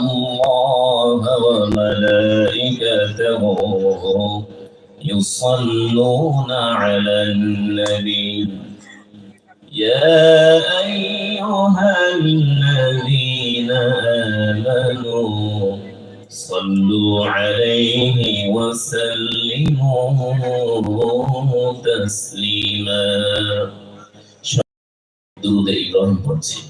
الله وملائكته يصلون على النبي يا أيها الذين آمنوا صلوا عليه وسلموا تسليما درود إبراهيم পড়ছি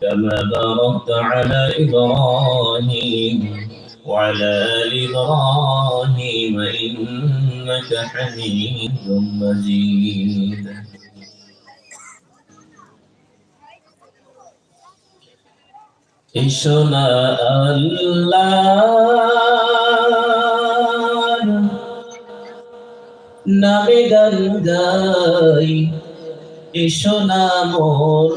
كما باركت على إبراهيم وعلى آل إبراهيم إنك حميد مجيد ইসোনা আল্লাহ নামে গান গাই ইসোনা মোর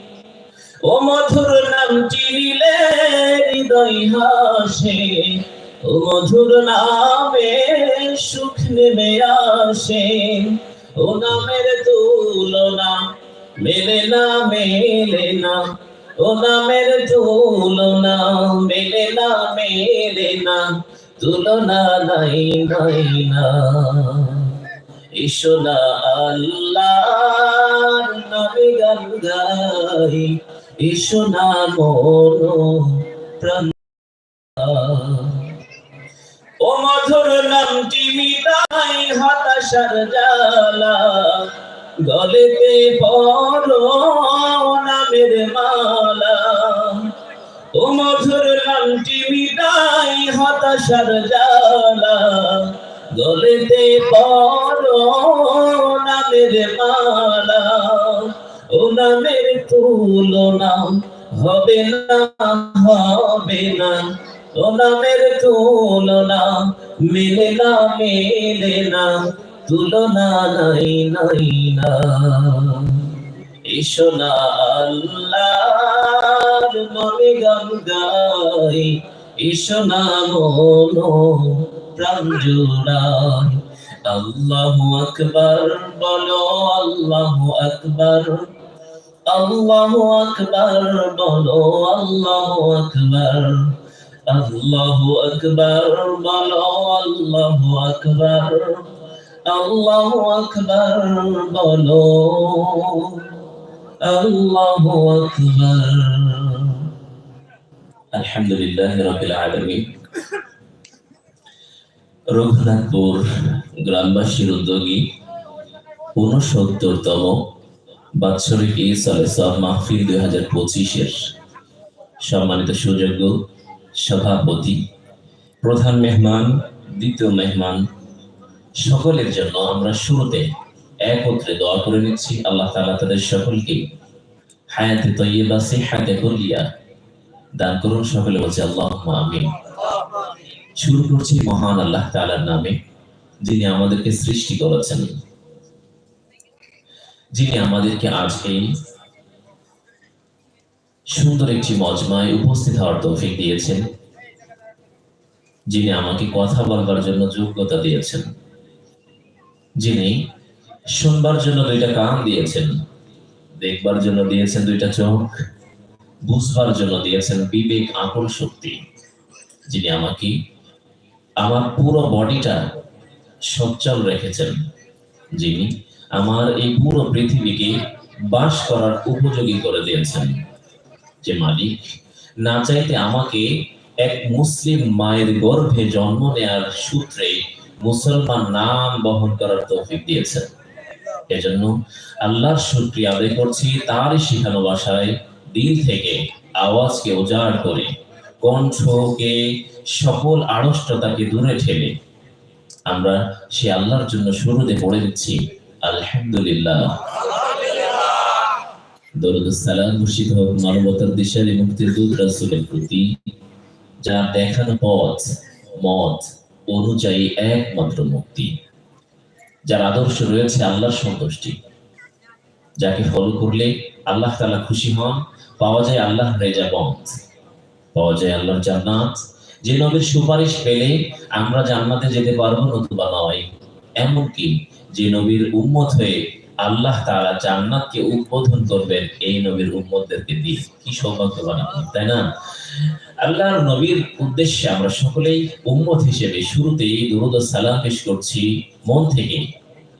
ও মধুর নাম চিনিলে হৃদয় হাসে, ও মধুর নামে সুখ নেমে আসে। ও নামের তুলনা, মেলে না মেলে না। ও নামের তুলনা, মেলে না মেলে না। তুলনা নাই নাই, না। ঈশ্বরা আল্লাহ নামে গান গাই। মন প্রাণ। ও মধুর নামটি মিটাই হতাশার জ্বালা। গলেতে পড়ো নামের মালা। ও মধুর নামটি মিটাই হতাশার জ্বালা। গলেতে পড়ো নামের মালা। ও নামের তুলনা হবে না হবে না। ও নামের তুলনা মেলে না মেলে না। তুলনা নাই নাই না। ইসোনা আল্লাহর জোড়াই। আল্লাহু আকবার, বলো আল্লাহু আকবার। আল্লাহু আকবার বলো আল্লাহু আকবার আল্লাহু আকবার বলো আল্লাহু আকবার আল্লাহু আকবার বলো আল্লাহু আকবার আলহামদুলিল্লাহ রাব্বিল আলামিন রঘুনাথপুর গ্রামবাসীর উদ্যোগী ঊনসত্তরতম বাৎসরিক ইসালে সব মাহফিল দুই হাজার পঁচিশের সম্মানিত সুযোগ্য সভাপতি, প্রধান মেহমান, দ্বিতীয় মেহমান, সকলের জন্য আমরা শুরুতে একত্রে দোয়া করে নিচ্ছি। আল্লাহ তাআলা তাদের সকলকে হায়াতে তৈয়বা সিহাতে কুলিয়া দান করুন। সকলে বলছে আল্লাহ আমিন। শুরু করছি মহান আল্লাহ তাআলার নামে, যিনি আমাদেরকে সৃষ্টি করেছেন। যিনি আমাদেরকে আজ এই সুন্দর একটি মজমায় উপস্থিত হওয়ার তৌফিক দিয়েছেন, যিনি আমাকে কথা বলবার জন্য যোগ্যতা দিয়েছেন, যিনি শুনবার জন্য দুইটা কান দিয়েছেন, দেখবার জন্য দিয়েছেন দুইটা চোখ, বুঝবার জন্য দিয়েছেন বিবেক, আকল, শক্তি, যিনি আমাকে আমার পুরো বডিটা সচ্ছল রেখেছেন, যিনি আমার এই পুরো পৃথিবীকে বাস করার উপযোগী করে দিয়েছেন। যে মালিক, না চাইতে আমাকে এক মুসলিম মায়ের গর্ভে জন্ম নেয়ার সূত্রে মুসলমান নাম বহন করার তৌফিক দিয়েছেন। এজন্য আল্লাহর শুকরিয়া আদায় করছি তারই শিখানো ভাষায় দিল থেকে আওয়াজকে উজাড় করে, কণ্ঠকে সকল আড়ষ্টতাকে দূরে ঠেলে। আমরা সে আল্লাহর জন্য শুরুতে পড়ে দিচ্ছি আলহামদুলিল্লাহ। দরুদ সালাম হোক, মানবতার দূত রাসূলের প্রতি যা দেখানো পথ, মত অনুযায়ী একমাত্র মুক্তি। যার আদর্শ রয়েছে আল্লাহর সন্তুষ্টি। যাকে ফলো করলে আল্লাহ তাআলা খুশি হন, পাওয়া যায় আল্লাহর রেজা বন্ধ পাওয়া যায় আল্লাহর জান্নাত। যে নবীর সুপারিশ পেলে আমরা জান্নাতে যেতে পারব নতুবা এমনকি যে নবীর উম্মত হয়ে আল্লাহ তাআলা জান্নাতকে উদ্বোধন করবেন এই নবীর উম্মতদেরকে দিয়ে? কি সৌভাগ্যবান আপনি, তাই না? আল্লাহর নবীর উদ্দেশ্যে আমরা সকলেই উম্মত হিসেবে শুরুতেই দুরুদ সালাম পেশ করছি মন থেকে,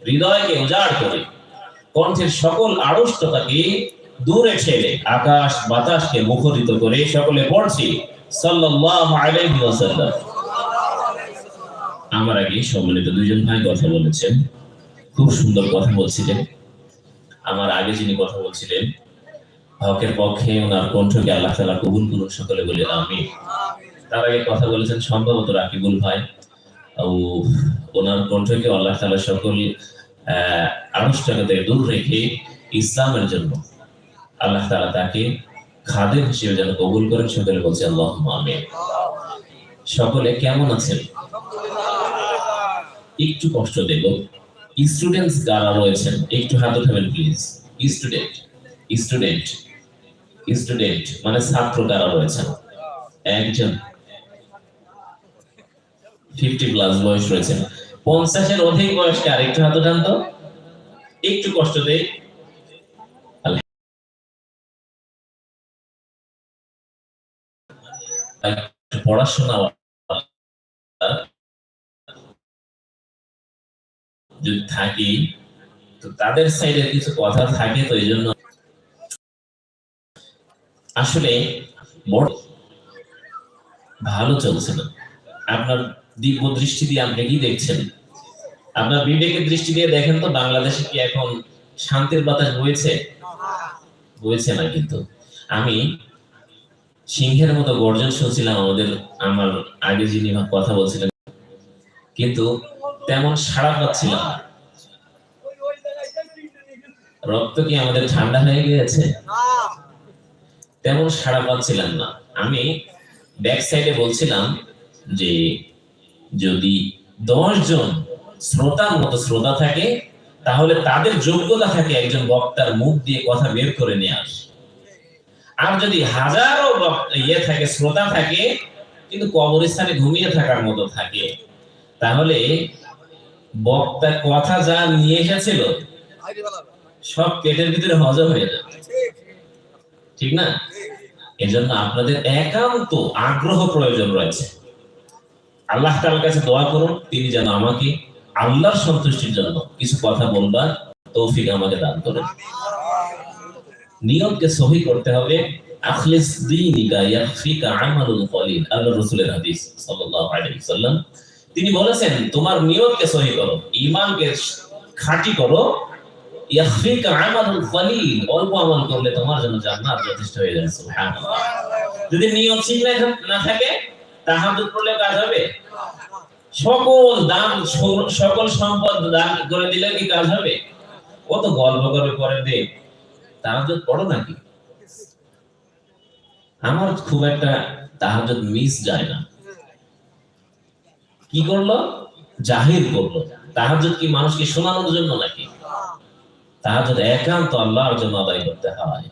হৃদয়কে উজাড় করে। কণ্ঠের সকল আড়ষ্টতাকে দূরে ঠেলে আকাশ বাতাসকে মুখরিত করে সকলে পড়ছি, সাল্লাল্লাহু আলাইহি ওয়াসাল্লাম। আমার আগে সম্মানিত দুইজন ভাই কথা বলেছেন। খুব সুন্দর কথা বলছিলেন। আমার আগে যিনি কথা বলছিলেন, হকের পক্ষে ওনার কণ্ঠকে আল্লাহ তাআলা কবুল করুন, সকলে বলে আমি তার আগে কথা বলেছেন সম্ভবত রাকিবুল ভাই। ও ওনার কণ্ঠকে আল্লাহ তাআলা সকল, আহ আনুষ্ঠানিকতা থেকে দূর রেখে ইসলামের জন্য আল্লাহ তাআলা তাকে খাদের হিসেবে যেন কবুল করেন, সকলে বলছে আল্লাহ আমিন। সকলে কেমন আছেন? একটু কষ্ট দেব। স্টুডেন্টস যারা রয়েছেন, একটু হাত উঠাবেন প্লিজ স্টুডেন্ট স্টুডেন্ট স্টুডেন্ট মানে ছাত্র যারা রয়েছেন। একজন ফিফটি প্লাস বয়স রয়েছেন। পঞ্চাশের অধিক বয়সকে আরেকটু হাত উঠান তো। একটু কষ্ট দেয় পড়াশোনা যদি থাকি, তো তাদের সাইডে কিছু কথা থাকে, তো এই জন্য আসলে ভালো চলছে না। আপনার দিব্য দৃষ্টি দিয়ে আপনি কি দেখছেন? আপনার বিবেকের দৃষ্টি দিয়ে দেখেন তো বাংলাদেশে কি এখন শান্তির বাতাস বইছে? বইছে না কিন্তু। আমি সিংহের মতো গর্জন শুনছিলাম আমাদের, আমার আগে যিনি কথা বলছিলেন। কিন্তু তেমন সাড়া পাচ্ছিলাম রক্ত কি আমাদের ঠান্ডা হয়ে গিয়েছে? তেমন সাড়া পাচ্ছিলাম না। আমি ব্যাক সাইডে বলছিলাম যে যদি দশ জন শ্রোতার মতো শ্রোতা থাকে, তাহলে তাদের যোগ্যতা থাকে একজন বক্তার মুখ দিয়ে কথা বের করে নিয়ে আস আর যদি হাজারো ইয়ে থাকে, শ্রোতা থাকে, কিন্তু কবরস্থানে ঘুমিয়ে থাকার মতো থাকে, তাহলে বক্তা কথা যা নিয়ে এসেছিল সব পেটের ভিতরে হজম হয়ে যাবে। ঠিক। না? এজন্য আপনাদের একান্ত আগ্রহ প্রয়োজন রয়েছে। আল্লাহ তাআলার কাছে দোয়া করুন তিনি যেন আমাকে আল্লাহর সন্তুষ্টির জন্য কিছু কথা বলবার তৌফিক আমাকে দান করেন। নিয়মকে সহি করতে হবে। আখলিস দীনিকা ইয়াকফিকা আমালুল কলিল আল্লাহর রাসূলের হাদিস সাল্লাল্লাহু আলাইহি সাল্লাম তিনি বলেছেন, তোমার নিয়তকে সহি করো ঈমানকে খাঁটি করো। ইয়াকফিকা আমালুল কলিল অল্প আমল করলে তোমার জন্য জান্নাত যথেষ্ট হয়ে যাবে, সুবহানাল্লাহ। যদি নিয়ত ঠিক না- থাকে তাহাজ্জুদ পড়লে কাজ হবে? সকল দান সকল সম্পদ দান করে দিলে কি কাজ হবে? ও তো গল্প করে পরে দে তাহাজ্জুদ পড়ো নাকি? আমার খুব একটা তাহাজ্জুদ মিস যায় না। কি করল? জাহির করল। তাহাজ্জুদ কি মানুষকে শোনানোর জন্য নাকি? তাহাজ্জুদ একান্ত আল্লাহর জন্য আদায় করতে হয়।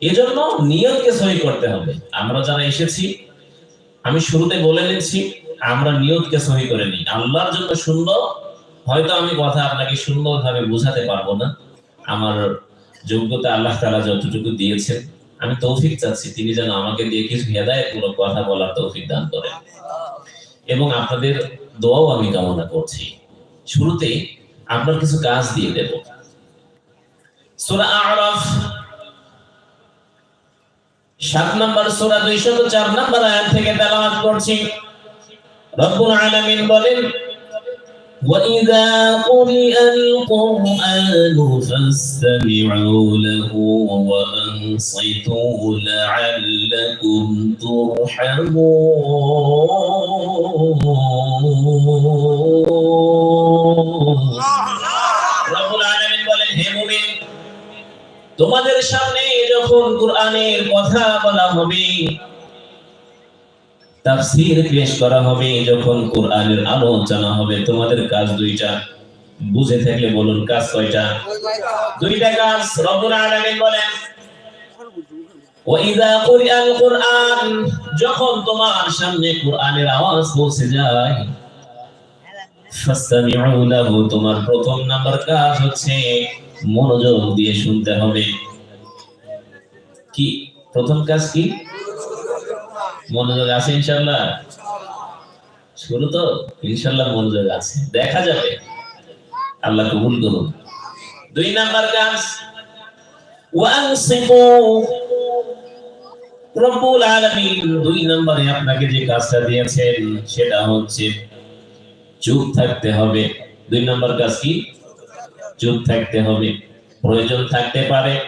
এজন্য নিয়তকে সহি করতে হবে। আমরা যারা এসেছি, আমি শুরুতে বলে নিচ্ছি, আমরা নিয়তকে সহি করে নিই। আল্লাহর জন্য শুনব হয়তো আমি কথা আপনাকে সুন্দরভাবে বোঝাতে পারব না। আমার যোগ্যতা আল্লাহ তাআলা যতটুকু দিয়েছেন, আমি তৌফিক চাচ্ছি। তিনি যেন আমাকে দিয়ে কিছু হেদায়েতমূলক কথা বলার তৌফিক দান করেন। এবং আপনাদের দোয়াও আমি কামনা করছি। শুরুতে আপনার কিছু কাজ দিয়ে দেব। সোরা আরাফ, সাত নম্বর সূরা 204 নম্বর আয়াত থেকে তেলাওয়াত করছি। রব্বুল আলামিন বলেন وَإِذَا قُرِئَ الْقُرْآنُ فَاسْتَمِعُوا لَهُ وَأَنصِتُوا لَعَلَّكُمْ تُرْحَمُونَ রব্বুল আলামিন বলেন হে মুমিন তোমাদের সামনে যখন কোরআনের কথা বলা হবে তাফসীর পেশ করা হবে যখন কোরআনের আলোচনা হবে। তোমাদের কাজ দুইটা। বুঝে থাকলে বলুন, কাজ কয়টা? দুইটা কাজ রব্বুল আলামিন বলেন। ওয়াইদা কুরিআল কুরআন, যখন তোমার সামনে কোরআনের আওয়াজ পৌঁছে যায়, ফাসতামিউ লাহু, তোমার প্রথম নাম্বার কাজ হচ্ছে মনোযোগ দিয়ে শুনতে হবে। কি? প্রথম কাজ কি? মনোযোগ আছে ইনশাল্লাহ শুরু তো? ইনশাল্লাহ মনোযোগ আছে। দেখা যাবে। আল্লাহ কবুল করুন। দুই নাম্বার কাজ রব্বুল আলামিন। দুই নম্বরে আপনাকে যে কাজটা দিয়েছেন, সেটা হচ্ছে চুপ থাকতে হবে। দুই নম্বর কাজ কি? চুপ থাকতে হবে। প্রয়োজন থাকতে পারে,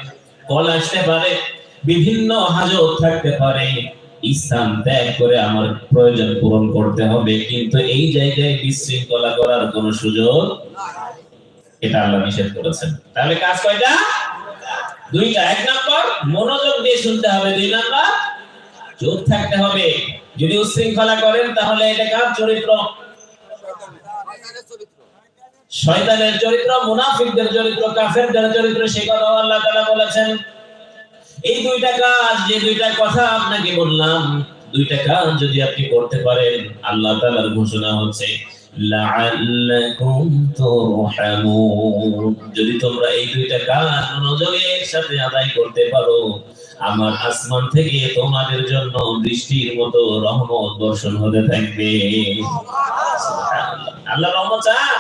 কল আসতে পারে, বিভিন্ন হাজত থাকতে পারে। স্থান ত্যাগ করে আমার প্রয়োজন পূরণ করতে হবে, কিন্তু এই জায়গায় বিশৃঙ্খলা করার কোনো সুযোগ এটা আল্লাহ নিষেধ করেছেন। তাহলে কাজ কয়টা? দুইটা। এক নাম্বার, মনোযোগ দিয়ে শুনতে হবে। দুই নাম্বার, চুপ থাকতে হবে। যদি উশৃঙ্খলা করেন, তাহলে এটা কার চরিত্র? শয়তানের চরিত্র, মুনাফিকদের চরিত্র, কাফেরদের চরিত্র, সে কথা আল্লাহ তাআলা বলেছেন। এই দুইটা কাজ, যে দুইটা কথা আপনাকে বললাম, দুইটা কাজ যদি আপনি করতে পারেন, আল্লাহ তাআলার ঘোষণা হচ্ছে যদি তোমরা এই দুইটা কাজ মনোযোগের সাথে আদায় করতে পারো, আমার আসমান থেকে তোমাদের জন্য বৃষ্টির মতো রহমত বর্ষণ হতে থাকবে। আল্লাহ রহমত চান?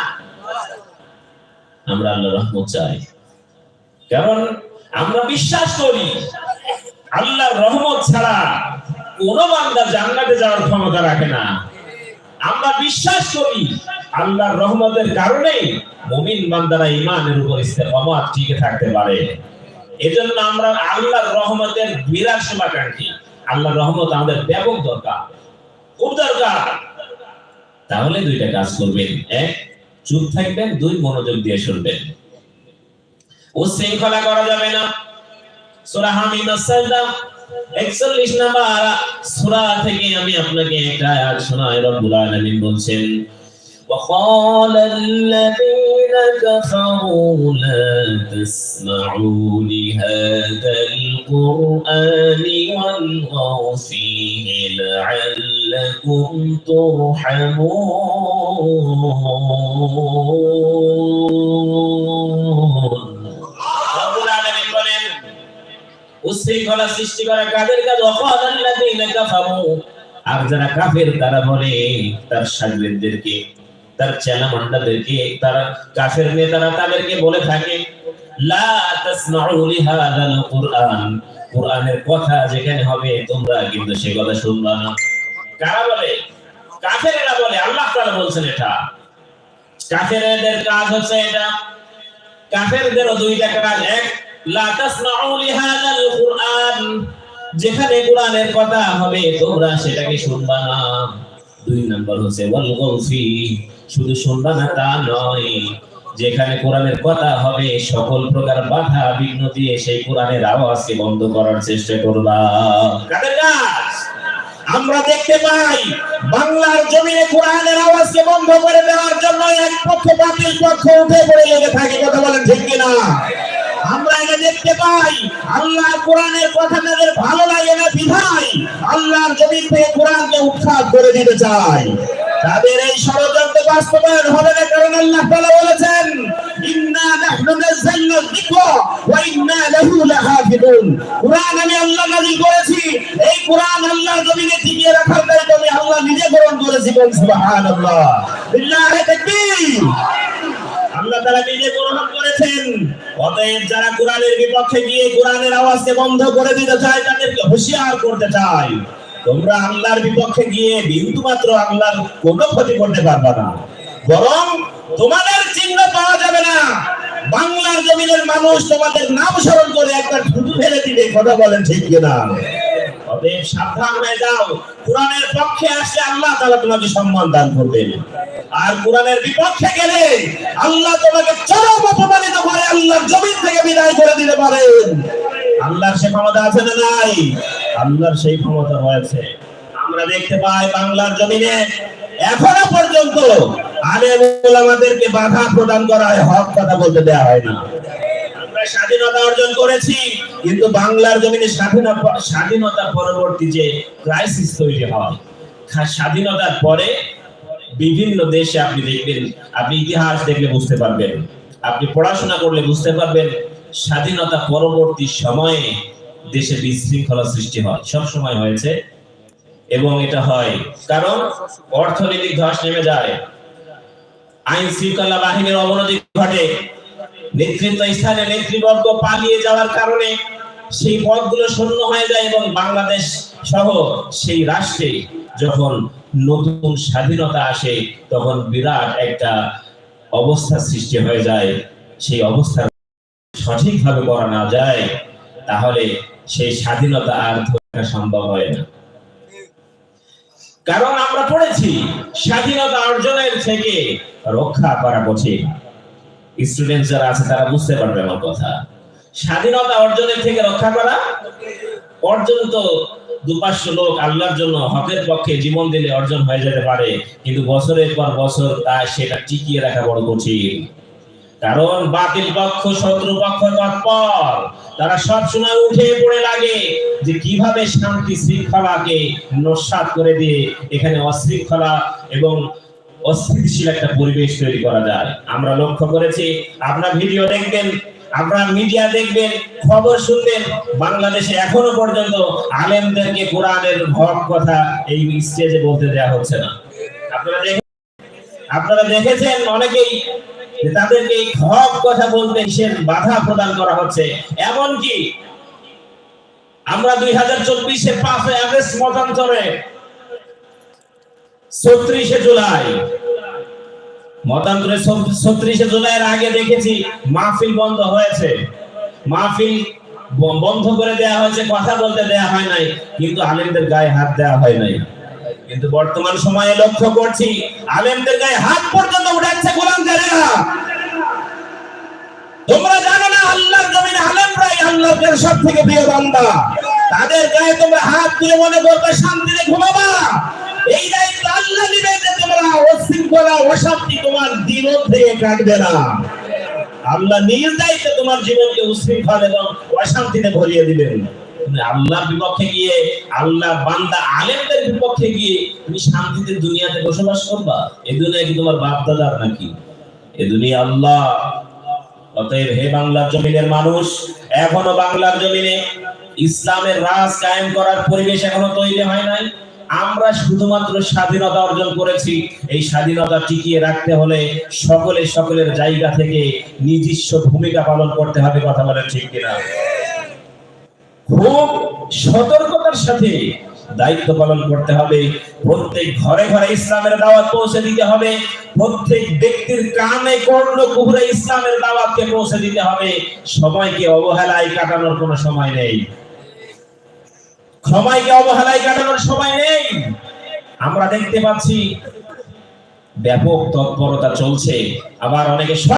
আমরা আল্লাহ রহমত চাই। কারণ আমরা বিশ্বাস করি, আল্লাহর রহমত ছাড়া কোন বান্দা জান্নাতে যাওয়ার ক্ষমতা রাখে না। আমরা বিশ্বাস করি, আল্লাহর রহমতের কারণে মুমিন বান্দারা ইমানের উপর ইস্তেকামত টিকে থাকতে পারে। এজন্য আমরা আল্লাহর রহমতের বিরাট শুভাকাঙ্ক্ষী। আল্লাহর রহমত আমাদের ব্যাপক দরকার, খুব দরকার। তাহলে দুইটা কাজ করবেন। এক, চুপ থাকবেন, দুই, মনোযোগ দিয়ে শুনবেন। উশৃঙ্খলা করা যাবে না সূরা হামিদ সাজদা 41 নম্বর সূরা থেকে আমি আপনাকে একটা আয়াত শোনাই রব্বুল আলামিন বলছেন وقال الذين كفروا لا تسمعوا لهذا القرآن والغوا فيه لعلكم ترحمون উশৃঙ্খলা সৃষ্টি করা কাদের কাজ? অকাদাল্লাযীনা কাফারু। আর যারা কাফের, তারা বলে তার সাগরেদদেরকে তার চেলা মন্ডাদেরকে তারা কাফের নেতারা তাদেরকে বলে থাকে। লা তাসমাউ লিহাদাল কুরআন। কুরআনের কথা যেখানে হবে, তোমরা কিন্তু সে কথা শুনবা না। কারা বলে? কাফেরেরা বলে, আল্লাহ তাআলা বলছেন এটা। কাফেরদের কাজ হচ্ছে এটা। কাফেরদেরও দুইটা কাজ, এক যেখানে কোরআনের কথা হবে, তোমরা সেটাকে শুনবা না। দুই নাম্বার হচ্ছে ওয়াল শুধু শুনবা না, তা নয়। যেখানে কোরআনের কথা হবে, সকল প্রকার বাধা বিঘ্ন দিয়ে সেই কোরআনের আওয়াজকে বন্ধ করার চেষ্টা করবা। আমরা দেখতে পাই, বাংলার জমিনে কোরআনের আওয়াজকে বন্ধ করে দেওয়ার জন্য এক পক্ষ বাতিল পক্ষ উঠে পড়ে লেগে থাকে। কথা বলেন ঠিক কিনা? আমরা এটা দেখতে পাই। আল্লাহ কোরআনের কথা তাদের ভালো লাগে না বিধায়। আল্লাহর জমিন থেকে কোরআনকে উৎখাত করে দিতে চায়। তাদের এই ষড়যন্ত্র বাস্তবায়ন হবে না, কারণ আল্লাহ তাআলা বলেছেন, ইন্না নাহনু ওয়া ইন্না লাহু কুরআন আমি আল্লাহ করেছি। এই কুরআন আল্লাহর জমিনে টিকিয়ে রাখার দায়িত্ব আমি আল্লাহ নিজে গ্রহণ করেছি বলুন সুবহানাল্লাহ। বিল্লাহি তাকবীর। আল্লাহ তারা নিজে করেছেন, অতএব যারা কোরআনের বিপক্ষে গিয়ে কোরআনের আওয়াজকে বন্ধ করে দিতে চায়, তাদেরকে হুঁশিয়ার করতে চায় তোমরা আল্লাহর বিপক্ষে গিয়ে বিন্দু মাত্র আল্লাহর কোনো ক্ষতি করতে পারবে না। বরং তোমাদের চিহ্ন পাওয়া যাবে না। বাংলার জমিনের মানুষ তোমাদের নাম স্মরণ করে একটা থুতু ফেলে দিবে, কথা বলেন ঠিক কিনা? অতএব সাবধান হয়ে যাও। কোরআনের পক্ষে আসলে আল্লাহ তাআলা তোমাকে সম্মান দান করবেন। আর কোরআনের বিপক্ষে গেলে আল্লাহ তোমাকে চরম অপমানিত করে জমিন থেকে বিদায় করে দিতে পারেন আল্লাহর ক্ষমতা আছে না নাই? আল্লাহর সেই ক্ষমতা রয়েছে। আমরা দেখতে পাই বাংলার জমিনে এখনও পর্যন্ত আলেম ওলামাদেরকে বাধা প্রদান করা হয় হক কথা বলতে দেওয়া হয় না। স্বাধীনতা অর্জন করেছি। কিন্তু বাংলার জমিনে স্বাধীনতা স্বাধীনতা পরবর্তী যে ক্রাইসিস তৈরি হয় স্বাধীনতার পরে বিভিন্ন দেশে আপনি দেখবেন, আপনি ইতিহাস দেখলে বুঝতে পারবেন, আপনি পড়াশোনা করলে বুঝতে পারবেন, স্বাধীনতা পরবর্তী সময়ে দেশে বিশৃঙ্খলা সৃষ্টি হয়, সব সময় হয়েছে। এবং এটা হয়, কারণ অর্থনৈতিক ধস নেমে যায়। আইন শৃঙ্খলা বাহিনীর অবনতি ঘটে। নেতৃত্ব স্থানে নেতৃবর্গ পালিয়ে যাওয়ার কারণে সেই পদগুলো শূন্য হয়ে যায় এবং বাংলাদেশ সহ সেই রাষ্ট্রে যখন নতুন স্বাধীনতা আসে, তখন বিরাট একটা অবস্থা সৃষ্টি হয়ে যায়। সেই অবস্থা সঠিকভাবে করা না যায়, তাহলে সেই স্বাধীনতা আর সম্ভব হয় না। কারণ আমরা পড়েছি, স্বাধীনতা অর্জনের থেকে রক্ষা করা কঠিন। স্টুডেন্ট যারা আছে, তারা বুঝতে পারবে আমার কথা। স্বাধীনতা অর্জনের থেকে রক্ষা করা, অর্জন তো দুপাশশো লোক, আল্লাহর জন্য হকের পক্ষে জীবন দিলে অর্জন হয়ে যেতে পারে, কিন্তু বছরের পর বছর তা সেটা টিকিয়ে রাখা বড় কঠিন। কারণ বাতিল পক্ষ, শত্রু পক্ষ তৎপর। তারা সব সময় উঠে পড়ে লাগে যে কীভাবে শান্তি শৃঙ্খলাকে নস্বাত করে দিয়ে এখানে অশৃঙ্খলা এবং অস্থিতিশীল একটা পরিবেশ তৈরি করা যায়। আমরা লক্ষ্য করেছি, আপনার ভিডিও দেখবেন, আপনারা মিডিয়া দেখবেন, খবর শুনবেন, বাংলাদেশে এখনও পর্যন্ত আলেমদেরকে কোরআনের হক কথা এই স্টেজে বলতে দেওয়া হচ্ছে না। আপনারা আপনারা দেখেছেন অনেকেই তাদেরকে এই হক কথা বলতে সে বাধা প্রদান করা হচ্ছে। এমনকি আমরা দুই হাজার চব্বিশে পাঁচই আগস্ট মতান্তরে ছত্রিশে জুলাই। মতান্তরে ছত্রিশে জুলাইয়ের আগে দেখেছি মাহফিল বন্ধ হয়েছে। মাহফিল বন্ধ করে দেয়া হয়েছে, কথা বলতে দেয়া হয় নাই, কিন্তু আলেমদের গায়ে হাত দেয়া হয় নাই। কিন্তু বর্তমান সময়ে লক্ষ্য করছি, আলেমদের গায়ে হাত পর্যন্ত উঠাচ্ছে গোলামকারীরা তোমরা জানো না, আল্লাহর জমিনে আলেমরাই আল্লাহর সব থেকে প্রিয় বান্দা। তাদের গায়ে তোমরা হাত তুলে মনে করবে, শান্তিতে ঘুমাবা। এই দায়িত্ব আল্লাহ যে তোমরা অশৃঙ্খলা, অশান্তি তোমার থেকে কাটবে না। আল্লাহ নিজ দায়িত্বে তোমার জীবনকে উশৃঙ্খল এবং অশান্তিতে ভরিয়ে দিবেন। তুমি বিপক্ষে গিয়ে আল্লাহ বান্দা আলেমদের বিপক্ষে গিয়ে তুমি শান্তিতে দুনিয়াতে বসবাস করবা? এ দুনিয়া কি তোমার বাপ দাদার নাকি? এ দুনিয়া আল্লাহ। অতএব হে বাংলার জমিনের মানুষ, এখনও বাংলার জমিনে ইসলামের রাজ কায়েম করার পরিবেশ এখনও তৈরি হয় নাই। আমরা শুধুমাত্র স্বাধীনতা অর্জন করেছি। এই স্বাধীনতা টিকিয়ে রাখতে হলে সকলে সকলের জায়গা থেকে নিজস্ব ভূমিকা পালন করতে হবে, কথা বলেন ঠিক কিনা? খুব সতর্কতার সাথে দায়িত্ব পালন করতে হবে। প্রত্যেক ঘরে ঘরে ইসলামের দাওয়াত পৌঁছে দিতে হবে। প্রত্যেক ব্যক্তির কানে কর্ণ কুহুরে ইসলামের দাওয়াতকে পৌঁছে দিতে হবে। সময়কে অবহেলায় কাটানোর কোনো সময় নেই। সময়কে অবহেলায় কাটানোর সময় নেই। আমরা দেখতে পাচ্ছি ব্যাপক তৎপরতা চলছে। আবার অনেকে